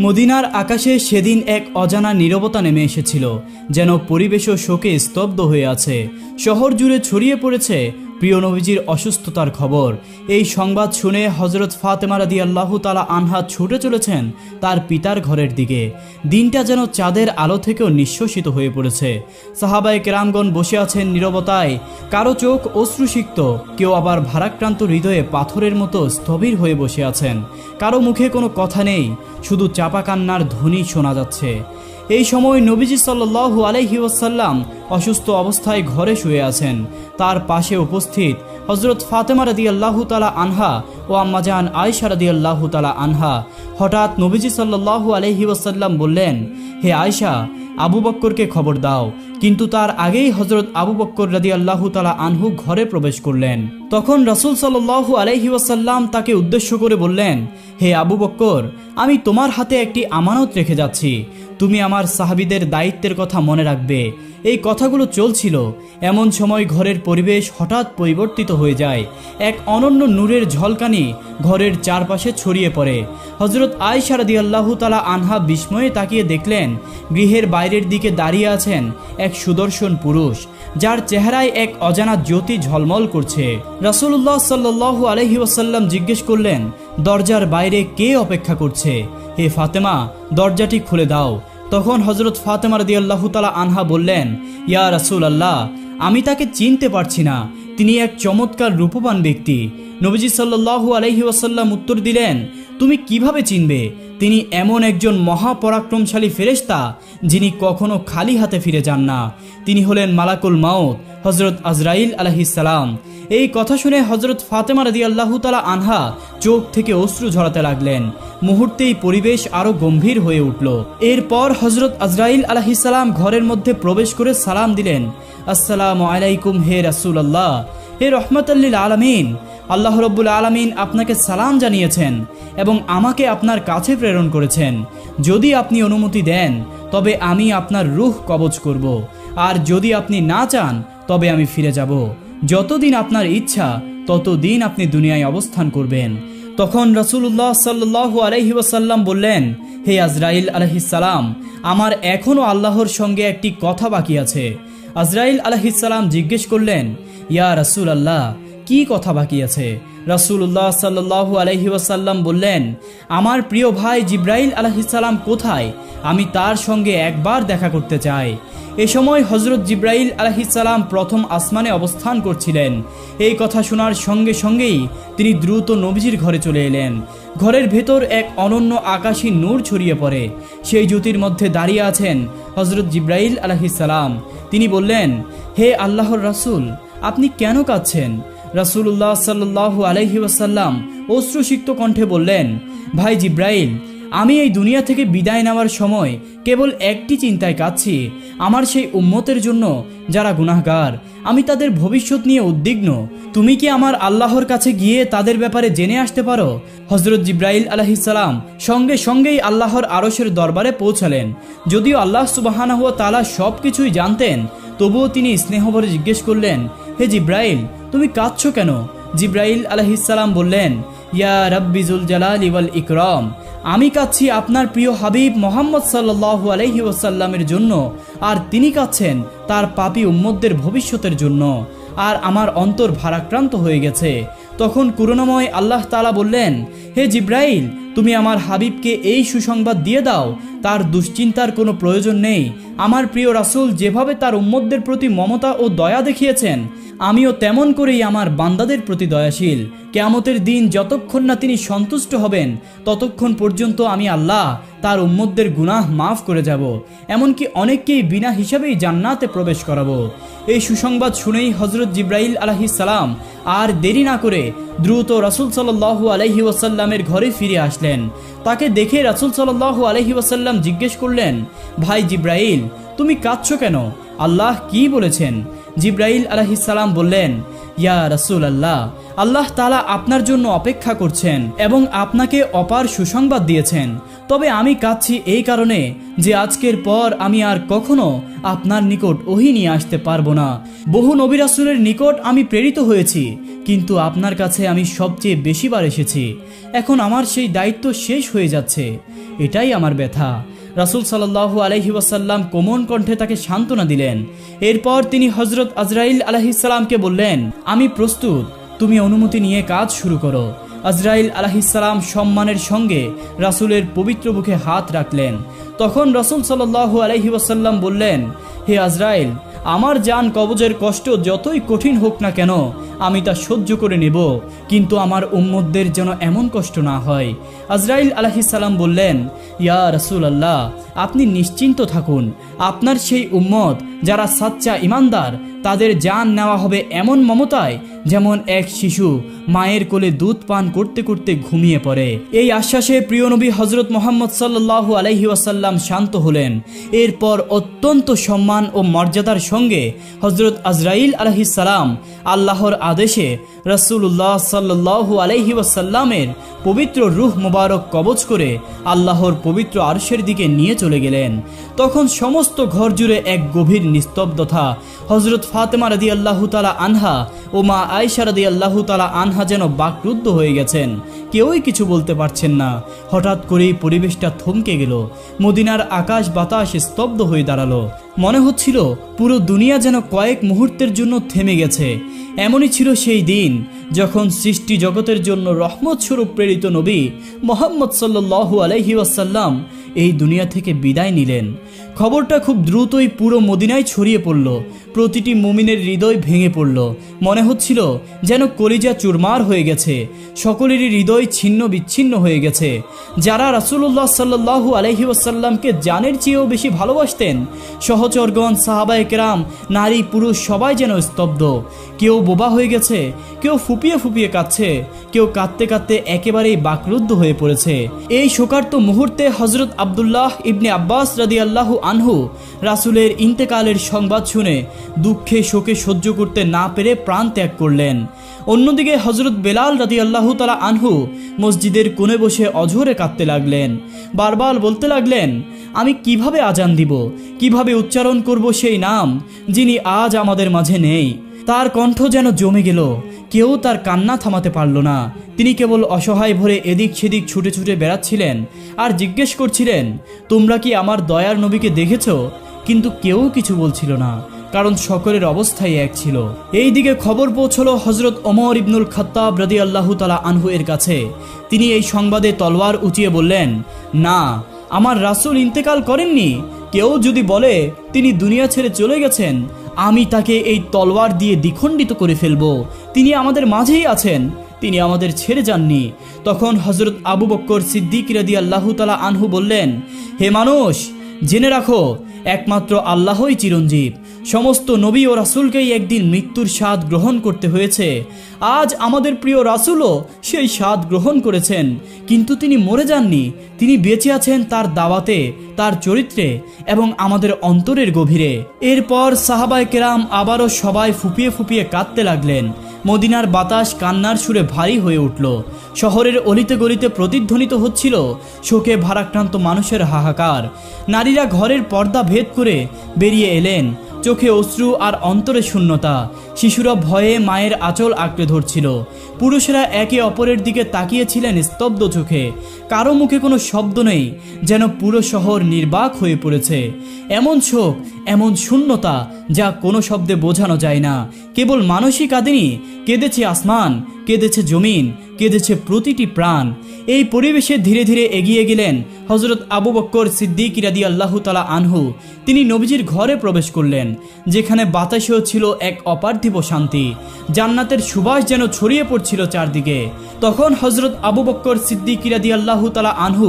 মদিনার আকাশে সেদিন এক অজানা নিরবতা নেমে এসেছিল, যেন পরিবেশও শোকে স্তব্ধ হয়ে আছে। শহর জুড়ে ছড়িয়ে পড়েছে প্রিয় নবীজির অসুস্থতার খবর। এই সংবাদ শুনে হজরত ফাতেমা রাদি আল্লাহ তালা আনহা ছুটে চলেছেন তার পিতার ঘরের দিকে। দিনটা যেন চাঁদের আলো থেকেও নিঃশ্বসিত হয়ে পড়েছে। সাহাবায় কেরামগণ বসে আছেন নীরবতায়। কারও চোখ অশ্রুসিক্ত, কেউ আবার ভারাক্রান্ত হৃদয়ে পাথরের মতো স্থবির হয়ে বসে আছেন। কারও মুখে কোনো কথা নেই, শুধু চাপা কান্নার ধ্বনি শোনা যাচ্ছে। এই সময় নবীজি সাল্লু আলহি ওয়াসাল্লাম অসুস্থ অবস্থায় ঘরে শুয়ে আছেন। তার পাশে উপস্থিত হজরত ফাতেমা রাদি আল্লাহ তালা আনহা ও আম্মাজান আয়সা রাদি আল্লাহ তালা আনহা হঠাৎ নবীজি সাল্লাহু আলহি ওয়াসাল্লাম বললেন, হে আয়সা আবু বক্করকে খবর দাও। কিন্তু তার আগেই হজরত আবু বক্কর রাদি আল্লাহ তালা আনহু ঘরে প্রবেশ করলেন। তখন রসুল সাল্লু আলহি ওয়াসাল্লাম তাকে উদ্দেশ্য করে বললেন, হে আবু বক্কর, আমি তোমার হাতে একটি আমানত রেখে যাচ্ছি। তুমি আমার সাহাবিদের দায়িত্বের কথা মনে রাখবে। এই কথাগুলো চলছিল। এমন সময় ঘরের পরিবেশ হঠাৎ পরিবর্তিত হয়ে যায়। এক অনন্য নূরের ঝলকানি ঘরের চারপাশে ছড়িয়ে পড়ে। হজরত আয়সারাদি আল্লাহ তালা আনহা বিস্ময়ে তাকিয়ে দেখলেন, গৃহের বাইরের দিকে দাঁড়িয়ে আছেন এক সুদর্শন পুরুষ, যার চেহারায় এক অজানা জ্যোতি ঝলমল করছে। রাসুল্লাহ সাল্লু আলহি ওয়াসাল্লাম জিজ্ঞেস করলেন, দরজার বাইরে কে অপেক্ষা করছে? হে ফাতেমা, দরজাটি খুলে দাও। তখন হজরত ফাতেমা রদি আল্লাহ তালা আনহা বললেন, ইয়া রাসুল আল্লাহ আমি তাকে চিনতে পারছি না। তিনি এক চমৎকার রূপবান ব্যক্তি। নবীজি সাল্লু আলহি ওয়াসাল্লাম উত্তর দিলেন, তুমি কীভাবে চিনবে? তিনি এমন একজন মহাপরাক্রমশালী ফেরেস্তা যিনি কখনো খালি হাতে ফিরে যান না। তিনি হলেন মালাকুল মাউত হজরত আজরাইল আলহিসাল্লাম এই কথা শুনে হজরত ফাতেমা রাদি আল্লাহ তালা আনহা চোখ থেকে অশ্রু ঝরাতে লাগলেন। মুহূর্তেই পরিবেশ আরও গম্ভীর হয়ে উঠল। এরপর হজরত আজরাইল আলহিসাল্লাম ঘরের মধ্যে প্রবেশ করে সালাম দিলেন। আসসালাম আলাইকুম হে রাসুল আল্লাহ হে রহমতাল্লিল আলমিন। আল্লাহ রব্বুল আলমিন আপনাকে সালাম জানিয়েছেন এবং আমাকে আপনার কাছে প্রেরণ করেছেন। যদি আপনি অনুমতি দেন, তবে আমি আপনার রুহ কবজ করব। আর যদি আপনি না চান, তবে আমি ফিরে যাব। যতদিন আপনার ইচ্ছা, ততদিন আপনি দুনিয়ায় অবস্থান করবেন। তখন রসুল্লাহ সাল্লাহ আলহি বললেন, হে আজরাইল আলহিসাল্লাম আমার এখনও আল্লাহর সঙ্গে একটি কথা বাকি আছে। আজরাইল আলহিসাল্লাম জিজ্ঞেস করলেন, ইয়া রসুল আল্লাহ কি কথা বাকি আছে? রাসুল্লাহ সাল্লাহ আলহি ওয়াসাল্লাম বললেন, আমার প্রিয় ভাই জিব্রাইল আলহিসাল্লাম কোথায়? আমি তার সঙ্গে একবার দেখা করতে চাই। এ সময় হজরত জিব্রাইল আলহিসাল্লাম প্রথম আসমানে অবস্থান করছিলেন। এই কথা শোনার সঙ্গে সঙ্গেই তিনি দ্রুত নবীজির ঘরে চলে এলেন। ঘরের ভেতর এক অনন্য আকাশী নূর ছড়িয়ে পড়ে। সেই জ্যোতির মধ্যে দাঁড়িয়ে আছেন হজরত জিব্রাইল আলহিসাল্লাম তিনি বললেন, হে আল্লাহর রাসুল, আপনি কেন কাঁদছেন? রাসুল্লাহ সাল্লু আলহি অশ্রুসিক্ত কণ্ঠে বললেন, ভাই জিব্রাইল, আমি এই দুনিয়া থেকে বিদায় নেওয়ার সময় কেবল একটি চিন্তায় কাঁদছি। আমার সেই উম্মতের জন্য যারা গুনাহগার, আমি তাদের ভবিষ্যৎ নিয়ে উদ্বিগ্ন। তুমি কি আমার আল্লাহর কাছে গিয়ে তাদের ব্যাপারে জেনে আসতে পারো? হজরত জিব্রাইল আলহিসাল্লাম সঙ্গে সঙ্গেই আল্লাহর আরসের দরবারে পৌঁছালেন। যদিও আল্লাহ সুবাহানাহ তালা সব কিছুই জানতেন, তবুও তিনি স্নেহভরে জিজ্ঞেস করলেন হে জিব্রাইল, তুমি কাঁদছ কেন? জিব্রাইল আলহিসাল্লাম বললেন, ইয়া রব্বিজুল জালাল ইওয়াল ইকরম, আমি কাচ্ছি আপনার প্রিয় হাবিব মোহাম্মদ সাল্লাহ আলহি ওসাল্লামের জন্য, আর তিনি কাচ্ছেন তার পাপি উম্মদদের ভবিষ্যতের জন্য, আর আমার অন্তর ভারাক্রান্ত হয়ে গেছে। তখন করুণাময় আল্লাহ তালা বললেন, হে জিব্রাইল, তুমি আমার হাবিবকে এই সুসংবাদ দিয়ে দাও তার দুশ্চিন্তার কোনো প্রয়োজন নেই। আমার প্রিয় রাসুল যেভাবে তার উম্মদদের প্রতি মমতা ও দয়া দেখিয়েছেন, আমিও তেমন করেই আমার বান্দাদের প্রতি দয়াশীল। কেয়ামতের দিন যতক্ষণ না তিনি সন্তুষ্ট হবেন, ততক্ষণ পর্যন্ত আমি আল্লাহ তার উম্মদদের গুনাহ মাফ করে যাব। এমনকি অনেককেই বিনা হিসাবেই জান্নাতে প্রবেশ করাবো। এই সুসংবাদ শুনেই হজরত জিব্রাইল সালাম আর দেরি না করে দ্রুত রাসুল সাল্লাহু আলহি ওয়াসাল্লামের ঘরে ফিরে আসলেন। তাকে দেখে রাসুল সাল্লাহু আলহি ওয়াসাল্লাম জিজ্ঞেস করলেন, ভাই জিব্রাইল, তুমি কাঁদছ কেন? আল্লাহ কি বলেছেন? জিব্রাইল আলহিসাল্লাম বললেন, ইয়া রসুল আল্লাহ আল্লাহ তালা আপনার জন্য অপেক্ষা করছেন এবং আপনাকে অপার সুসংবাদ দিয়েছেন। তবে আমি কাঁদছি এই কারণে যে আজকের পর আমি আর কখনো আপনার নিকট ওহি নিয়ে আসতে পারব না। বহু নবিরাসুলের নিকট আমি প্রেরিত হয়েছি, কিন্তু আপনার কাছে আমি সবচেয়ে বেশিবার এসেছি। এখন আমার সেই দায়িত্ব শেষ হয়ে যাচ্ছে। এটাই আমার ব্যথা। রাসুল সাল্লাহ আলহি ওয়াসাল্লাম কোমন কণ্ঠে তাকে সান্ত্বনা দিলেন। এরপর তিনি হজরত আজরাইল আলহিসাল্লামকে বললেন, আমি প্রস্তুত। তুমি অনুমতি নিয়ে কাজ শুরু করো। আজরাইল আলহিসাল্লাম সম্মানের সঙ্গে রাসুলের পবিত্র মুখে হাত রাখলেন। তখন রাসুল সাল্লাহ আলহি ওয়াসাল্লাম বললেন, হে আজরাইল আমার যান কবজের কষ্ট যতই কঠিন হোক না কেন, আমি তা সহ্য করে নেব। কিন্তু আমার উম্মদদের যেন এমন কষ্ট না হয়। আজরাইল আলহিসাল্লাম বললেন, ইয়া রসুল আল্লাহ আপনি নিশ্চিন্ত থাকুন। আপনার সেই উম্মদ যারা সাচ্চা ইমানদার তাদের যান নেওয়া হবে এমন মমতায় যেমন এক শিশু মায়ের কোলে দুধ পান করতে করতে ঘুমিয়ে পড়ে। এই আশ্বাসে প্রিয় নবী হজরত মোহাম্মদ সাল্লাহু আলহি ওয়াসাল্লাম শান্ত হলেন। এরপর অত্যন্ত সম্মান ও মর্যাদার সঙ্গে হজরত আজরাইল আলহিসাল্লাম আল্লাহর আদেশে রসুল্লাহ সাল্লাহু আলহি ওয়াসাল্লামের পবিত্র রুহ মোবারক কবচ করে আল্লাহর পবিত্র আরশের দিকে নিয়ে চলে গেলেন। তখন সমস্ত ঘর জুড়ে এক গভীর নিস্তব্ধতা হজরত ফাতেমা রাদি আল্লাহ তালা আনহা ও মা আয়সা রাদি আল্লাহ তালা আনহা যেন বাকরুদ্ধ হয়ে গেছেন। কেউই কিছু বলতে পারছেন না। হঠাৎ করেই পরিবেশটা থমকে গেল। মদিনার আকাশ বাতাস স্তব্ধ হয়ে দাঁড়াল। মনে হচ্ছিল পুরো দুনিয়া যেন কয়েক মুহূর্তের জন্য থেমে গেছে। এমনই ছিল সেই দিন যখন সৃষ্টি জগতের জন্য রহমত স্বরূপ প্রেরিত নবী মোহাম্মদ সাল্লু আলহি ওয়াসাল্লাম এই দুনিয়া থেকে বিদায় নিলেন। খবরটা খুব দ্রুতই পুরো মদিনায় ছড়িয়ে পড়ল। প্রতিটি মুমিনের হৃদয় ভেঙে পড়ল। মনে হচ্ছিল যেন কলিজা চুরমার হয়ে গেছে। সকলেরই হৃদয় ছিন্ন বিচ্ছিন্ন হয়ে গেছে। যারা রাসুল্লাহ সাল্লাহু আলহি ওয়াসাল্লামকে জানের চেয়েও বেশি ভালোবাসতেন, সহচরগণ সাহাবায় কেরাম, নারী, পুরুষ সবাই যেন স্তব্ধ। কেউ বোবা হয়ে গেছে, কেউ ফুপিয়ে ফুপিয়ে কাঁদছে, কেউ কাঁদতে কাঁদতে একেবারেই বাকরুদ্ধ হয়ে পড়েছে। এই শোকার্ত মুহূর্তে হজরত আবদুল্লাহ ইবনে আব্বাস রাদি আল্লাহু আনহু রাসুলের ইন্তেকালের সংবাদ শুনে দুঃখে শোকে সহ্য করতে না পেরে প্রাণ ত্যাগ করলেন। অন্যদিকে হজরত বেলাল রাজি আল্লাহ তালা আনহু মসজিদের কোণে বসে অঝরে কাঁদতে লাগলেন। বারবার বলতে লাগলেন, আমি কীভাবে আজান দিব? কীভাবে উচ্চারণ করব সেই নাম যিনি আজ আমাদের মাঝে নেই? তার কণ্ঠ যেন জমে গেল। কেউ তার কান্না থামাতে পারল না। তিনি কেবল অসহায় ভরে এদিক সেদিক ছুটে ছুটে বেড়াচ্ছিলেন আর জিজ্ঞেস করছিলেন, তোমরা কি আমার দয়ার নবীকে দেখেছ? কিন্তু কেউ কিছু বলছিল না, কারণ সকলের অবস্থাই এক ছিল। এই দিকে খবর পৌঁছলো হজরত ওমর ইবনুল খত্তাব রদি আল্লাহ তালা আনহু এর কাছে। তিনি এই সংবাদে তলোয়ার উঁচিয়ে বললেন, না, আমার রাসুল ইন্তেকাল করেননি। কেউ যদি বলে তিনি দুনিয়া ছেড়ে চলে গেছেন আমি তাকে এই তলোয়ার দিয়ে দ্বিখণ্ডিত করে ফেলব। তিনি আমাদের মাঝেই আছেন। তিনি আমাদের ছেড়ে যাননি। তখন হজরত আবু বক্কর সিদ্দিক রাদি আল্লাহ তালা আনহু বললেন, হে মানুষ, জেনে রাখো একমাত্র আল্লাহই চিরঞ্জীব। সমস্ত নবী ও রাসুলকেই একদিন মৃত্যুর স্বাদ গ্রহণ করতে হয়েছে। আজ আমাদের প্রিয় রাসুলও সেই স্বাদ গ্রহণ করেছেন। কিন্তু তিনি মরে যাননি। তিনি বেঁচে আছেন তার দাওয়াতে, তার চরিত্রে এবং আমাদের অন্তরের গভীরে। এরপর সাহাবায় কেরাম আবারও সবাই ফুপিয়ে ফুপিয়ে কাঁদতে লাগলেন। মদিনার বাতাস কান্নার সুরে ভারী হয়ে উঠল। শহরের অলিতে গলিতে প্রতিধ্বনিত হচ্ছিল শোকে ভারাক্রান্ত মানুষের হাহাকার। নারীরা ঘরের পর্দা ভেদ করে বেরিয়ে এলেন। চোখে অশ্রু আর অন্তরে শূন্যতা। শিশুরা ভয়ে মায়ের আঁচল আঁকড়ে ধরছিল। পুরুষেরা একে অপরের দিকে তাকিয়েছিলেন স্তব্ধ চোখে। কারও মুখে কোনো শব্দ নেই, যেন পুরো শহর নির্বাক হয়ে পড়েছে। এমন শোক এমন শূন্যতা যা কোনো শব্দে বোঝানো যায় না। কেবল মানসিক কাঁদেনি কেঁদেছে আসমান, কেঁদেছে জমিন, কেঁদেছে প্রতিটি প্রাণ। এই পরিবেশে ধীরে ধীরে এগিয়ে গেলেন হজরত আবু বক্কর সিদ্দিক রাদি আল্লাহ তালা আনহু। তিনি নবীজির ঘরে প্রবেশ করলেন, যেখানে বাতাসেও ছিল এক অপার্থিব শান্তি। জান্নাতের সুবাস যেন ছড়িয়ে পড়ছিল চারদিকে। তখন হজরত আবু বক্কর সিদ্দিক রাদি আল্লাহ তালা আনহু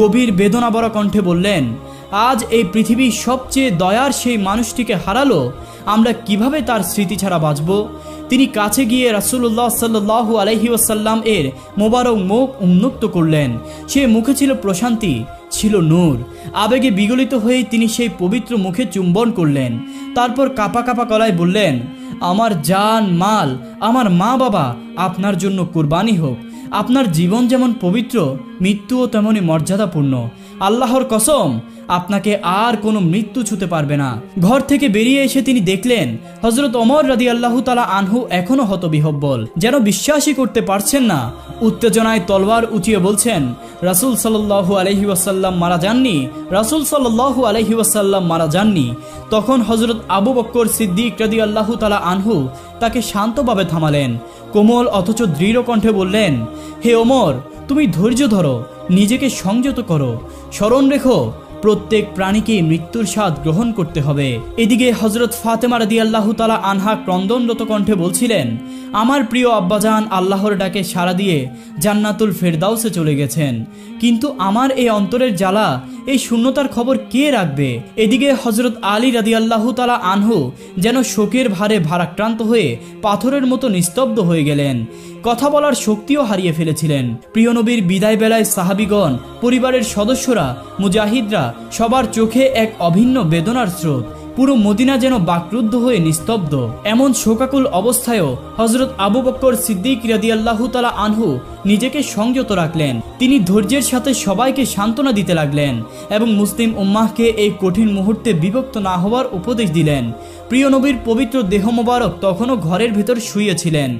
গভীর বেদনাবরা কণ্ঠে বললেন আজ এই পৃথিবীর সবচেয়ে দয়ার সেই মানুষটিকে হারালো? আমরা কীভাবে তার স্মৃতি ছাড়া বাঁচব? তিনি কাছে গিয়ে রাসুল্লাহ সাল্লাহ আলহি ওয়াসাল্লাম এর মোবারক মুখ উন্মুক্ত করলেন। সে মুখে ছিল প্রশান্তি, ছিল নূর। আবেগে বিগলিত হয়ে তিনি সেই পবিত্র মুখে চুম্বন করলেন। তারপর কাপা কাপা গলায় বললেন, আমার জান, মাল, আমার মা বাবা, আপনার জন্য কুরবানি হোক। আপনার জীবন যেমন পবিত্র, মৃত্যুও তেমনই মর্যাদাপূর্ণ। আল্লাহর কসম, আপনাকে আর কোনো মৃত্যু ছুতে পারবে না। ঘর থেকে বেরিয়ে এসে তিনি দেখলেন হজরত অমর রাদি আল্লাহ তালা আনহু এখনও হতবিহব্বল। যেন বিশ্বাসই করতে পারছেন না, উত্তেজনায় তলওয়ার উঠিয়ে বলছেন, রাসুল সাল্লাহু আলহি ওয়াসাল্লাম মারা যাননি, রাসুল সাল্লাহু আলহি ওয়াসাল্লাম মারা যাননি। তখন হজরত আবু বক্কর সিদ্দিক রাদি আল্লাহ তালা আনহু তাকে শান্তভাবে থামালেন। কোমল অথচ দৃঢ় কণ্ঠে বললেন, হে ওমর, তুমি ধৈর্য ধরো নিজেকে সংযত করো। স্মরণ রেখো, প্রত্যেক প্রাণীকে মৃত্যুর স্বাদ গ্রহণ করতে হবে। এদিকে হজরত ফাতেমা রাদি আল্লাহ তালা আনহা ক্রন্দনরত কণ্ঠে বলছিলেন, আমার প্রিয় আব্বাজান আল্লাহর ডাকে সাড়া দিয়ে জান্নাতুল ফেরদাউসে চলে গেছেন। কিন্তু আমার এই অন্তরের জ্বালা এই শূন্যতার খবর কে রাখবে? এদিকে হজরত আলী রাদি আল্লাহ তালা আনহু যেন শোকের ভারে ভারাক্রান্ত হয়ে পাথরের মতো নিস্তব্ধ হয়ে গেলেন। কথা বলার শক্তিও হারিয়ে ফেলেছিলেন। প্রিয়নবীর বিদায় বেলায় সাহাবিগণ, পরিবারের সদস্যরা, মুজাহিদরা, সবার চোখে এক অভিন্ন বেদনার স্রোত। পুরো মদিনা যেন বাকরুদ্ধ হয়ে নিস্তব্ধ। এমন শোকাকুল অবস্থায়ও হজরত আবু বক্কর সিদ্দিক রাদিয়াল্লাহু তালা আনহু নিজেকে সংযত রাখলেন। তিনি ধৈর্যের সাথে সবাইকে সান্ত্বনা দিতে লাগলেন এবং মুসলিম উম্মাহকে এই কঠিন মুহূর্তে বিভক্ত না হওয়ার উপদেশ দিলেন। প্রিয় নবীর পবিত্র দেহ মোবারক তখনও ঘরের ভেতর শুয়েছিলেন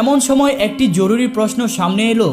এমন সময় একটি জরুরি প্রশ্ন সামনে এলো,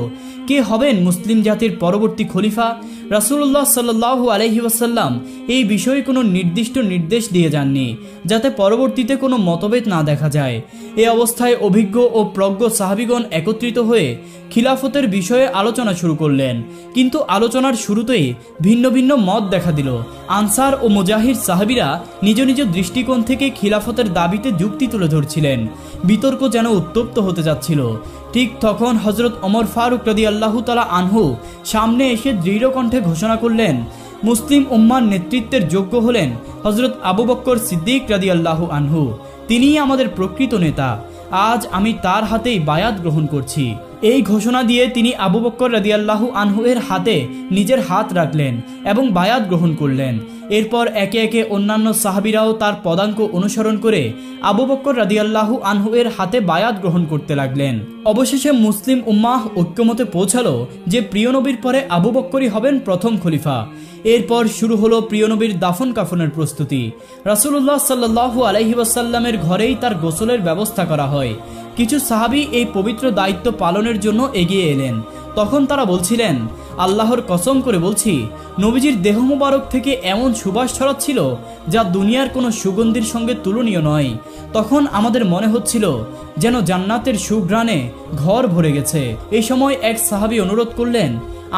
কে হবেন মুসলিম জাতির পরবর্তী খলিফা? রাসুল্লাহ সাল্লাহ আলহি ওয়াসাল্লাম এই বিষয়ে কোনো নির্দিষ্ট নির্দেশ দিয়ে যাননি, যাতে পরবর্তীতে কোনো মতভেদ না দেখা যায়। এ অবস্থায় অভিজ্ঞ ও প্রজ্ঞ সাহাবিগণ একত্রিত হয়ে খিলাফতের বিষয়ে আলোচনা শুরু করলেন। কিন্তু আলোচনার শুরুতেই ভিন্ন ভিন্ন মত দেখা দিল। আনসার ও মুজাহির সাহাবিরা নিজ নিজ দৃষ্টিকোণ থেকে খিলাফতের দাবিতে যুক্তি তুলে ধরছিলেন। বিতর্ক যেন উত্তপ্ত হতে যাচ্ছিল। ঠিক তখন হজরত অমর ফারুক রদি আল্লাহ তালা আনহু সামনে এসে দৃঢ় কণ্ঠে ঘোষণা করলেন, মুসলিম উম্মার নেতৃত্বের যোগ্য হলেন হজরত আবু বক্কর সিদ্দিক রাদি আল্লাহ আনহু। তিনিই আমাদের প্রকৃত নেতা। আজ আমি তার হাতেই বায়াত গ্রহণ করছি। এই ঘোষণা দিয়ে তিনি আবু বক্কর রাদিয়াল্লাহু আনহু এর হাতে নিজের হাত রাখলেন এবং বায়াত গ্রহণ করলেন। এরপর একে একে অন্যান্য সাহাবিরাও তার পদাঙ্ক অনুসরণ করে আবু বক্কর রাদিয়াল্লাহু আনহু এর হাতে বায়াত গ্রহণ করতে লাগলেন। অবশেষে মুসলিম উম্মাহ ঐক্যমতে পৌঁছালো যে প্রিয় নবীর পরে আবু বক্করই হবেন প্রথম খলিফা। এরপর শুরু হলো প্রিয় নবীর দাফন কাফনের প্রস্তুতি। রাসুল্লাহ সাল্লাহু আলহি ওয়াসাল্লামের ঘরেই তার গোসলের ব্যবস্থা করা হয়। কিছু সাহাবি এই পবিত্র দায়িত্ব পালনের জন্য এগিয়ে এলেন। তখন তারা বলছিলেন, আল্লাহর কসম করে বলছি, নবীজির দেহ মোবারক থেকে এমন সুবাস ছড়াচ্ছিল যা দুনিয়ার কোনো সুগন্ধির সঙ্গে তুলনীয় নয়। তখন আমাদের মনে হচ্ছিল যেন জান্নাতের সুঘ্রাণে ঘর ভরে গেছে। এই সময় এক সাহাবি অনুরোধ করলেন,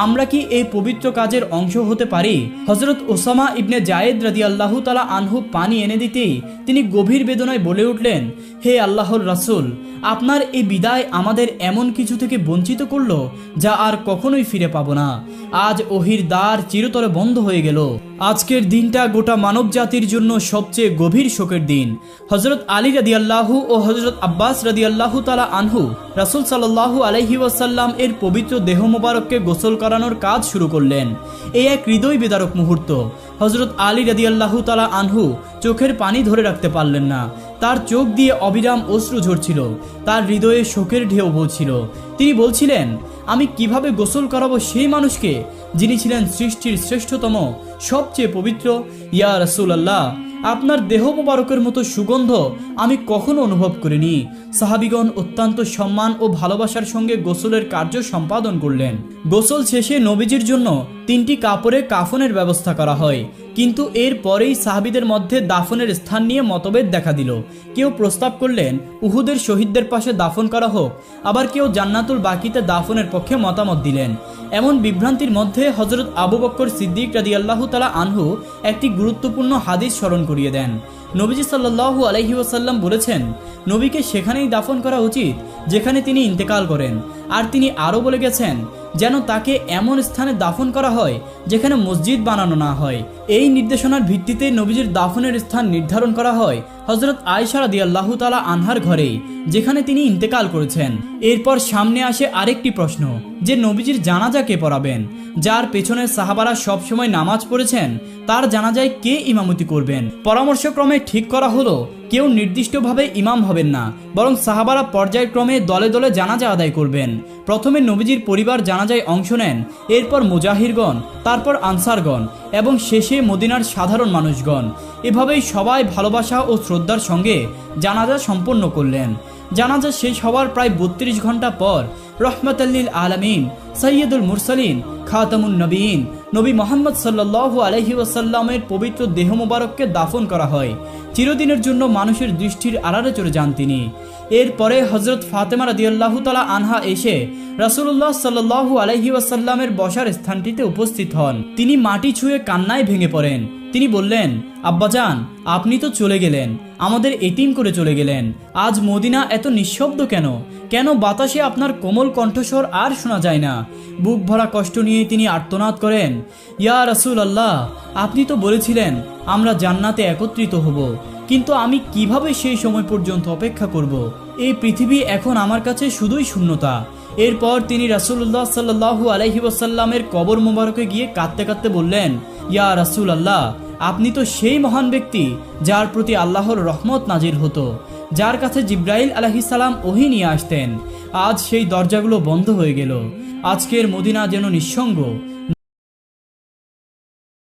আমরা কি এই পবিত্র কাজের অংশ হতে পারি? হজরত ওসামা ইবনে জায়েদ রাদি আল্লাহ তালা আনহু পানি এনে দিতেই তিনি গভীর বেদনায় বলে উঠলেন, হে আল্লাহর রাসুল আপনার এই বিদায় আমাদের এমন কিছু থেকে বঞ্চিত করল যা আর কখনোই ফিরে পাবো না। আজ ওহির দ্বার চিরতরে বন্ধ হয়ে গেল। আজকের দিনটা গোটা মানব জাতির জন্য সবচেয়ে গভীর শোকের দিন। হজরত আলী রাদি আল্লাহু ও হজরত আব্বাস রাদি আল্লাহু তালা আনহু রাসুল সাল্লাহু আলহি ওয়াসাল্লাম এর পবিত্র দেহ মোবারককে গোসল করানোর কাজ শুরু করলেন। এই এক হৃদয় বিদারক মুহূর্ত। হজরত আলী রাদি আল্লাহু তালা আনহু চোখের পানি ধরে রাখতে পারলেন না। তার চোখ দিয়ে অবিরাম অশ্রু ঝরছিল, তার হৃদয়ে শোকের ঢেউ বলছিল তিনি বলছিলেন, আমি কীভাবে গোসল করাবো সেই মানুষকে, যিনি ছিলেন সৃষ্টির শ্রেষ্ঠতম, সবচেয়ে পবিত্র, ইয়া রসুল আল্লাহ আপনার দেহ মোবারকের মতো সুগন্ধ আমি কখনো অনুভব করিনি। সাহাবিগণ অত্যন্ত সম্মান ও ভালোবাসার সঙ্গে গোসলের কার্য সম্পাদন করলেন। গোসল শেষে নবীজির জন্য তিনটি কাপড়ে কাফনের ব্যবস্থা করা হয়। কিন্তু এর পরেই সাহাবিদের মধ্যে দাফনের স্থান নিয়ে মতভেদ দেখা দিল। কেউ প্রস্তাব করলেন, উহুদের শহীদদের পাশে দাফন করা হোক। আবার কেউ জান্নাতুল বাকিতে দাফনের পক্ষে মতামত দিলেন। এমন বিভ্রান্তির মধ্যে হজরত আবু বক্কর সিদ্দিক রাদি আল্লাহ তালা আনহু একটি গুরুত্বপূর্ণ হাদিস স্মরণ করিয়ে দেন। নবীজি সাল্লাহু আলহি ওয়াসাল্লাম বলেছেন, নবীকে সেখানেই দাফন করা উচিত, যেখানে তিনি ইন্তেকাল করেন। আর তিনি আরও বলে গেছেন যেন তাকে এমন স্থানে দাফন করা হয় যেখানে মসজিদ বানানো না হয়। এই নির্দেশনার ভিত্তিতে নবীজির দাফনের স্থান নির্ধারণ করা হয় হজরত আয়সা রাদিয়াল্লাহু তালা আনহার ঘরে, যেখানে তিনি ইন্তেকাল করেছেন। এরপর সামনে আসে আরেকটি প্রশ্ন, যে নবীজির জানাজা কে পড়াবেন? যার পেছনে সাহাবারা সবসময় নামাজ পড়েছেন, তার জানাজায় কে ইমামতি করবেন? পরামর্শক্রমে ঠিক করা হলো, কেউ নির্দিষ্টভাবে ইমাম হবেন না, বরং সাহাবারা পর্যায়ক্রমে দলে দলে জানাজা আদায় করবেন। প্রথমে নবীজির পরিবার জানাজায় অংশ নেন। এরপর মুজাহিরগণ, তারপর আনসারগণ এবং শেষে মদিনার সাধারণ মানুষগণ। এভাবেই সবাই ভালোবাসা ও শ্রদ্ধার সঙ্গে জানাজা সম্পন্ন করলেন। জানাজা শেষ হওয়ার প্রায় বত্রিশ ঘণ্টা পর রহমতাল্লিল আলমিন সৈয়দুল মুরসালিন, খাতামুন নবীন। নবী মোহাম্মদ সাল্লাহ আলহি ওয়াসাল্লামের পবিত্র দেহ মোবারককে দাফন করা হয়। চিরদিনের জন্য মানুষের দৃষ্টির আড়ালে চলে যান তিনি। এরপরে হজরত ফাতেমা রাদিয়াল্লাহু তালা আনহা এসে রাসুল্লাহ সাল্লাহু আলহি ওয়াসাল্লামের বসার স্থানটিতে উপস্থিত হন। তিনি মাটি ছুঁয়ে কান্নায় ভেঙে পড়েন। তিনি বললেন আব্বাজান আপনি তো চলে গেলেন। আমাদের এতিম করে চলে গেলেন। আজ মদিনা এত নিঃশব্দ কেন? কেন বাতাসে আপনার কোমল কণ্ঠস্বর আর শোনা যায় না। বুক ভরা কষ্ট নিয়ে তিনি আর্তনাদ করেন। ইয়া রাসুল আল্লাহ আপনি তো বলেছিলেন, আমরা জান্নাতে একত্রিত হব। কিন্তু আমি কীভাবে সেই সময় পর্যন্ত অপেক্ষা করব? এই পৃথিবী এখন আমার কাছে শুধুই শূন্যতা। এরপর তিনি রাসুল্লাহ সাল্লাহু আলহি ওয়াসাল্লামের কবর মোবারকে গিয়ে কাঁদতে কাঁদতে বললেন, ইয়া রাসুল আল্লাহ আপনি তো সেই মহান ব্যক্তি যার প্রতি আল্লাহর রহমত নাজির হতো। যার কাছে জিব্রাইল আলহিসাল্লাম ওহি নিয়ে আসতেন। আজ সেই দরজাগুলো বন্ধ হয়ে গেল। আজকের মদিনা যেন নিঃসঙ্গ।